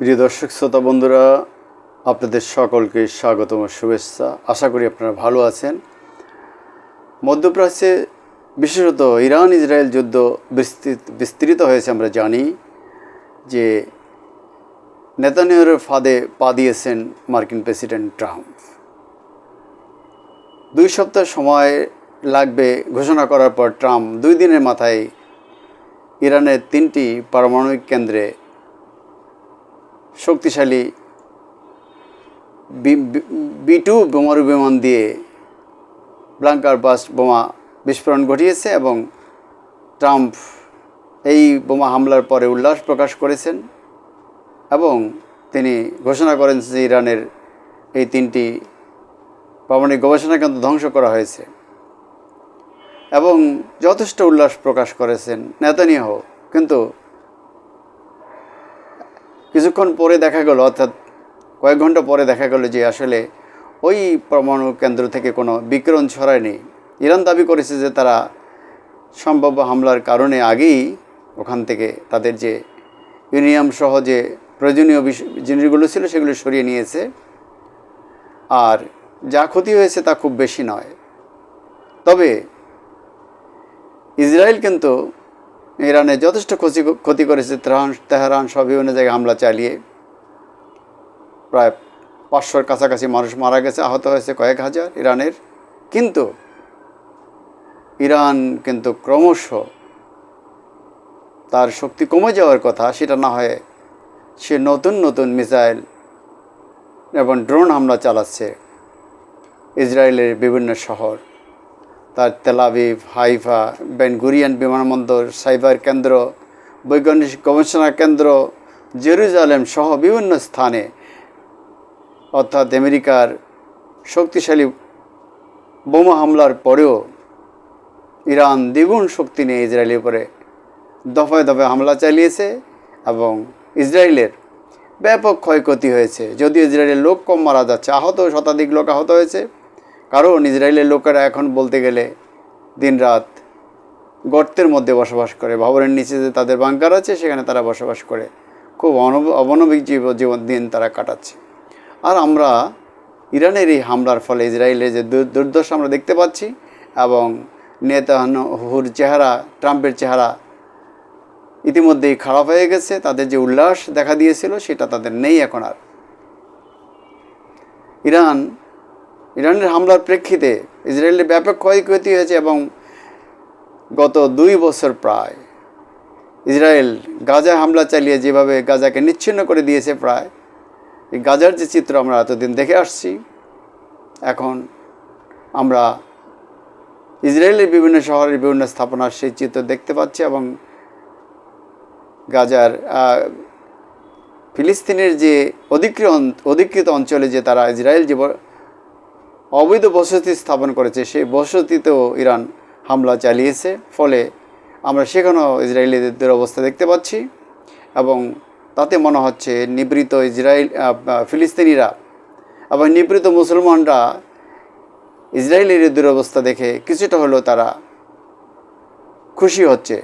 প্রিয় দর্শক, শ্রোতা বন্ধুরা, আপনাদের সকলকে স্বাগতম, শুভেচ্ছা। আশা করি আপনারা ভালো আছেন। মধ্যপ্রাচ্যে বিশেষত ইরান ইসরায়েল যুদ্ধ বিস্তৃত বিস্তৃত হয়েছে, আমরা জানি যে নেতানিয়ার ফাঁদে পা দিয়েছেন মার্কিন প্রেসিডেন্ট ট্রাম্প। দুই সপ্তাহ সময় লাগবে ঘোষণা করার পর ট্রাম্প দুই দিনের মাথায় ইরানের তিনটি পারমাণবিক কেন্দ্রে শক্তিশালী বি টু বোমারু বিমান দিয়ে ব্লাঙ্কার বাস বোমা বিস্ফোরণ ঘটিয়েছে এবং ট্রাম্প এই বোমা হামলার পরে উল্লাস প্রকাশ করেছেন এবং তিনি ঘোষণা করেন যে ইরানের এই তিনটি পারমাণবিক গবেষণা কেন্দ্র ধ্বংস করা হয়েছে এবং যথেষ্ট উল্লাস প্রকাশ করেছেন নেতানিয়াহ। কিন্তু কিছুক্ষণ পরে দেখা গেল, অর্থাৎ কয়েক ঘণ্টা পরে দেখা গেল যে আসলে ওই পরমাণু কেন্দ্র থেকে কোনো বিকিরণ ছড়ায়নি ইরান দাবি করেছে যে তারা সম্ভাব্য হামলার কারণে আগেই ওখান থেকে তাদের যে ইউনিয়াম সহ যে প্রয়োজনীয় জিনিসগুলো ছিল সেগুলো সরিয়ে নিয়েছে। আর যা ক্ষতি হয়েছে তা খুব বেশি নয়। তবে ইসরায়েল কিন্তু ইরানে যথেষ্ট ক্ষতি ক্ষতি করেছে, তেহরান তেহরান সব বিভিন্ন জায়গায় হামলা চালিয়ে প্রায় পাঁচশোর কাছাকাছি মানুষ মারা গেছে, আহত হয়েছে কয়েক হাজার ইরানের। কিন্তু ইরান কিন্তু ক্রমশ তার শক্তি কমে যাওয়ার কথা, সেটা না হয়ে সে নতুন নতুন মিসাইল এবং ড্রোন হামলা চালাচ্ছে ইসরায়েলের বিভিন্ন শহর। তার Tel Aviv Haifa Ben Gurion বিমানবন্দর সাইবার কেন্দ্র, বৈজ্ঞানিক গবেষণা কেন্দ্র, জেরুজালেম সহ বিভিন্ন স্থানে, অর্থাৎ আমেরিকার শক্তিশালী বোমা হামলার পরেও ইরান দ্বিগুণ শক্তি নিয়ে ইসরায়েলের উপরে দফায় দফায় হামলা চালিয়েছে এবং ইসরায়েলের ব্যাপক ক্ষয়ক্ষতি হয়েছে। যদিও ইসরায়েলের লোক কম মারা যাচ্ছে, আহত শতাধিক লোক আহত হয়েছে। কারণ ইসরায়েলের লোকেরা এখন বলতে গেলে দিনরাত গর্তের মধ্যে বসবাস করে। ভবনের নিচে যে তাদের বাংকার আছে, সেখানে তারা বসবাস করে। খুব অবনবিক জীব জীবন দিন তারা কাটাচ্ছে। আর আমরা ইরানের এই হামলার ফলে ইসরায়েলের যে দুর্দশা আমরা দেখতে পাচ্ছি এবং নেতাহুর চেহারা, ট্রাম্পের চেহারা ইতিমধ্যেই খারাপ হয়ে গেছে। তাদের যে উল্লাস দেখা দিয়েছিল, সেটা তাদের নেই এখন আর। ইরান ইরানের হামলার প্রেক্ষিতে ইসরায়েলের ব্যাপক ক্ষয়ক্ষতি হয়েছে এবং গত দুই বছর প্রায় ইসরায়েল গাজায় হামলা চালিয়ে যেভাবে গাজাকে নিচ্ছিন্ন করে দিয়েছে প্রায়, এই গাজার যে চিত্র আমরা এতদিন দেখে আসছি, এখন আমরা ইসরায়েলের বিভিন্ন শহরের বিভিন্ন স্থাপনার সেই চিত্র দেখতে পাচ্ছি এবং গাজার ফিলিস্তিনের যে অধিকৃত অধিকৃত অঞ্চলে যে তারা ইসরায়েল যে অবৈধ বসতি স্থাপন করেছে। সেই বসতিতেও ইরান হামলা চালিয়েছে। ফলে আমরা সেখানেও ইসরায়েলিদের দুরবস্থা দেখতে পাচ্ছি এবং তাতে মনে হচ্ছে নিবৃত ইসরায়েল ফিলিস্তিনিরা এবং নিবৃত মুসলমানরা ইসরায়েলের দুরবস্থা দেখে কিছুটা হলেও তারা খুশি হচ্ছে।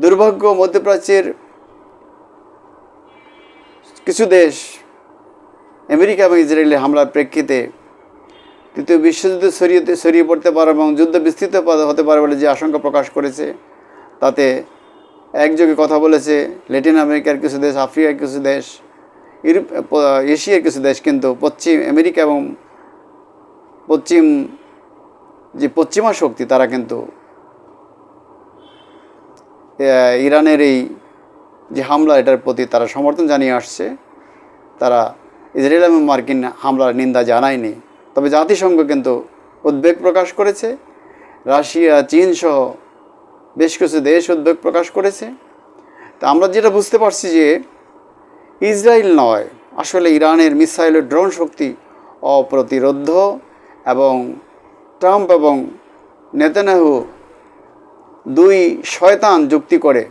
দুর্ভাগ্য, মধ্যপ্রাচ্যের কিছু দেশ আমেরিকা এবং ইসরায়েলের হামলার প্রেক্ষিতে তৃতীয় বিশ্বযুদ্ধ ছড়িয়ে ছড়িয়ে পড়তে পারে এবং যুদ্ধ বিস্তৃত হতে পারে বলে যে আশঙ্কা প্রকাশ করেছে, তাতে একযোগে কথা বলেছে ল্যাটিন আমেরিকার কিছু দেশ, আফ্রিকার কিছু দেশ, ইউরোপ এশিয়ার কিছু দেশ, কিন্তু পশ্চিম আমেরিকা এবং পশ্চিম যে পশ্চিমা শক্তি, তারা কিন্তু ইরানের এই যে হামলা, এটার প্রতি তারা সমর্থন জানিয়ে আসছে। তারা ইসরায়েল এবং মার্কিন হামলার নিন্দা জানায়নি। তবে জাতিসংঘ কিন্তু উদ্বেগ প্রকাশ করেছে, রাশিয়া, চীন সহ বেশ কিছু দেশ উদ্বেগ প্রকাশ করেছে। তা আমরা যেটা বুঝতে পারছি যে ইসরায়েল নয়, আসলে ইরানের মিসাইলের ড্রোন শক্তি অপ্রতিরোধ এবং ট্রাম্প এবং নেতানাহু দুই শয়তান যুক্তি করে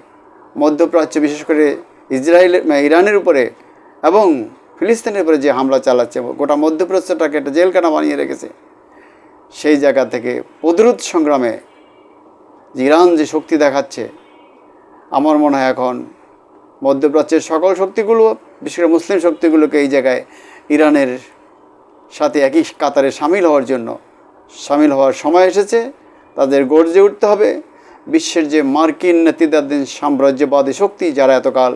মধ্যপ্রাচ্য, বিশেষ করে ইসরায়েলের ইরানের উপরে এবং ফিলিস্তিনের উপরে যে হামলা চালাচ্ছে, গোটা মধ্যপ্রাচ্যটাকে একটা জেলখানা বানিয়ে রেখেছে, সেই জায়গা থেকে প্রতিরোধ সংগ্রামে ইরান যে শক্তি দেখাচ্ছে, আমার মনে হয় এখন মধ্যপ্রাচ্যের সকল শক্তিগুলো, বিশেষ করে মুসলিম শক্তিগুলোকে এই জায়গায় ইরানের সাথে একই কাতারে সামিল হওয়ার জন্য, সামিল হওয়ার সময় এসেছে, তাদের গর্জে উঠতে হবে। বিশ্বের যে মার্কিন নেতৃত্বাধীন সাম্রাজ্যবাদী শক্তি, যারা এতকাল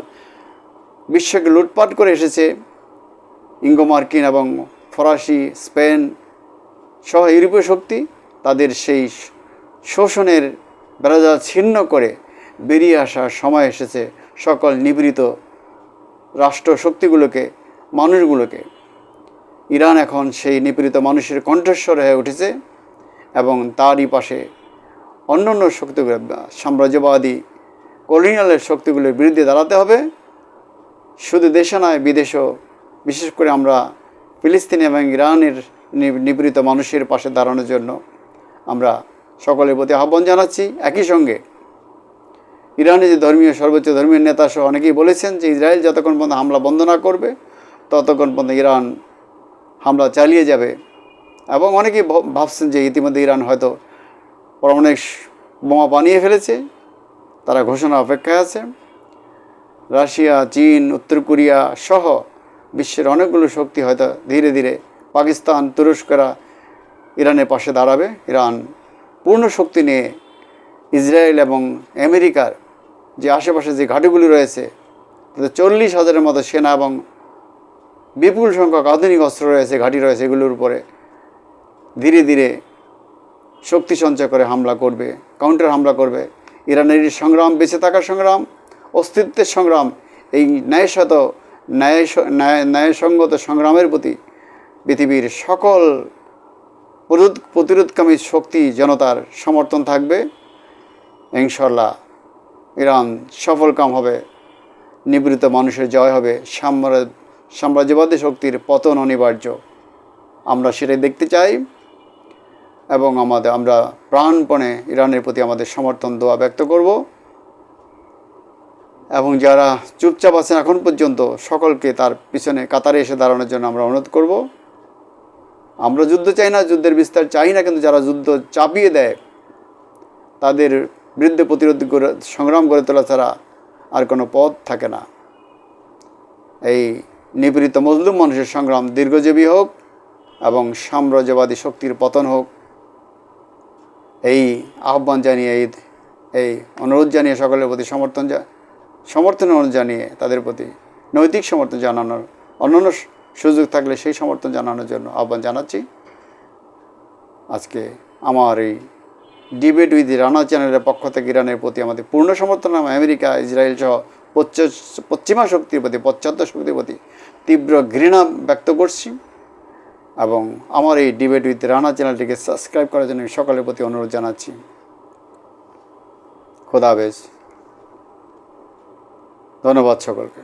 বিশ্বকে লুটপাট করে এসেছে ইঙ্গো মার্কিন এবং ফরাসি, স্পেন সহ ইউরোপীয় শক্তি তাদের সেই শোষণের বেড়াজাল ছিন্ন করে বেরিয়ে আসার সময় এসেছে সকল নিপীড়িত রাষ্ট্র শক্তিগুলোকে মানুষগুলোকে। ইরান এখন সেই নিপীড়িত মানুষের কণ্ঠস্বর হয়ে উঠেছে এবং তারই পাশে অন্য অন্য শক্তিগুলো, সাম্রাজ্যবাদী কলোনিয়ালের শক্তিগুলোর বিরুদ্ধে দাঁড়াতে হবে। শুধু দেশে নয়, বিদেশেও বিশেষ করে আমরা ফিলিস্তিনি এবং ইরানের নিপীড়িত মানুষের পাশে দাঁড়ানোর জন্য আমরা সকলের প্রতি আহ্বান জানাচ্ছি। একই সঙ্গে ইরানে যে ধর্মীয়, সর্বোচ্চ ধর্মীয় নেতা সহ অনেকেই বলেছেন যে ইসরায়েল যতক্ষণ পর্যন্ত হামলা বন্ধ না করবে, ততক্ষণ পর্যন্ত ইরান হামলা চালিয়ে যাবে এবং অনেকেই ভাব- ভাবছেন যে ইতিমধ্যে ইরান হয়তো পারমাণবিক বোমা বানিয়ে ফেলেছে। তারা ঘোষণা অপেক্ষায় আছে। রাশিয়া, চীন, উত্তর কোরিয়া সহ বিশ্বের অনেকগুলো শক্তি হয়তো ধীরে ধীরে পাকিস্তান, তুরস্করা, ইরানের পাশে দাঁড়াবে। ইরান পূর্ণ শক্তি নিয়ে ইসরায়েল এবং আমেরিকার যে আশেপাশে যে ঘাটিগুলি রয়েছে, তাতে চল্লিশ হাজারের মতো সেনা এবং বিপুল সংখ্যক আধুনিক অস্ত্র রয়েছে, ঘাঁটি রয়েছে, এগুলোর উপরে ধীরে ধীরে শক্তি সঞ্চয় করে হামলা করবে কাউন্টার হামলা করবে। ইরানের সংগ্রাম, বেঁচে থাকার সংগ্রাম, অস্তিত্বের সংগ্রাম, এই ন্যায়সত ন্যায় ন্যায় ন্যায়সঙ্গত সংগ্রামের প্রতি পৃথিবীর সকল প্রতিরোধ প্রতিরোধকামী শক্তি জনতার সমর্থন থাকবে। ইনশাল্লাহ ইরান সফলকাম হবে, নিবৃত মানুষের জয় হবে, সাম্রাজ্য সাম্রাজ্যবাদী শক্তির পতন অনিবার্য। আমরা সেটাই দেখতে চাই এবং আমাদের আমরা প্রাণপণে ইরানের প্রতি আমাদের সমর্থন, দোয়া ব্যক্ত করব। এবং যারা চুপচাপ আছেন এখন পর্যন্ত, সকলকে তার পিছনে কাতারে এসে দাঁড়ানোর জন্য আমরা অনুরোধ করব। আমরা যুদ্ধ চাই না, যুদ্ধের বিস্তার চাই না, কিন্তু যারা যুদ্ধ চাপিয়ে দেয়, তাদের বিরুদ্ধে প্রতিরোধ করে, সংগ্রাম করে তোলা ছাড়া আর কোনো পথ থাকে না। এই নিপীড়িত মজলুম মানুষের সংগ্রাম দীর্ঘজীবী হোক এবং সাম্রাজ্যবাদী শক্তির পতন হোক, এই আহ্বান জানিয়ে, এই অনুরোধ জানিয়ে সকলের প্রতি সমর্থন সমর্থন জানিয়ে তাদের প্রতি নৈতিক সমর্থন জানানোর অন্যান্য সুযোগ থাকলে সেই সমর্থন জানানোর জন্য আহ্বান জানাচ্ছি। আজকে আমার এই ডিবেট উইথ রানা চ্যানেলের পক্ষ থেকে ইরানের প্রতি আমাদের পূর্ণ সমর্থন, আমেরিকা, ইসরায়েল সহ পশ্চিমা শক্তির প্রতি, পাশ্চাত্য শক্তির প্রতি তীব্র ঘৃণা ব্যক্ত করছি এবং আমার এই ডিবেট উইথ রানা চ্যানেলটিকে সাবস্ক্রাইব করার জন্য সকলের প্রতি অনুরোধ জানাচ্ছি। খোদা হাফেজ। ধন্যবাদ সকলকে।